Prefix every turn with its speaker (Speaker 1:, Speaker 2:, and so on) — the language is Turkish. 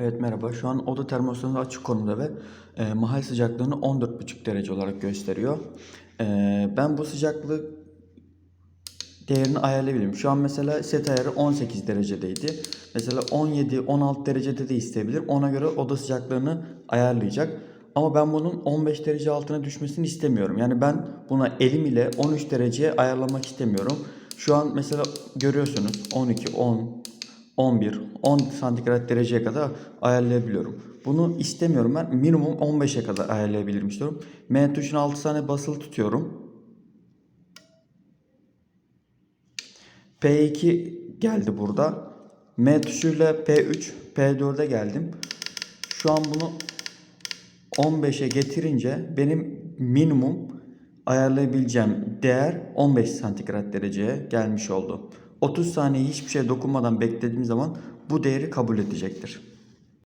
Speaker 1: Evet merhaba. Şu an oda termostatı açık konumda ve e, mahal sıcaklığını 14,5 derece olarak gösteriyor. E, ben bu sıcaklık değerini ayarlayabilirim. Şu an mesela set ayarı 18 derecedeydi. Mesela 17-16 derecede de isteyebilir. Ona göre oda sıcaklığını ayarlayacak. Ama ben bunun 15 derece altına düşmesini istemiyorum. Yani ben buna elim ile 13 dereceye ayarlamak istemiyorum. Şu an mesela görüyorsunuz 12, 10, 11, 10 santigrat dereceye kadar ayarlayabiliyorum. Bunu istemiyorum ben. Minimum 15'e kadar ayarlayabilirim istiyorum. M tuşuna 6 tane basılı tutuyorum. P2 geldi burada. M tuşuyla P3, P4'e geldim. Şu an bunu 15'e getirince benim minimum ayarlayabileceğim değer 15 santigrat dereceye gelmiş oldu. 30 saniye hiçbir şey dokunmadan beklediğim zaman bu değeri kabul edecektir.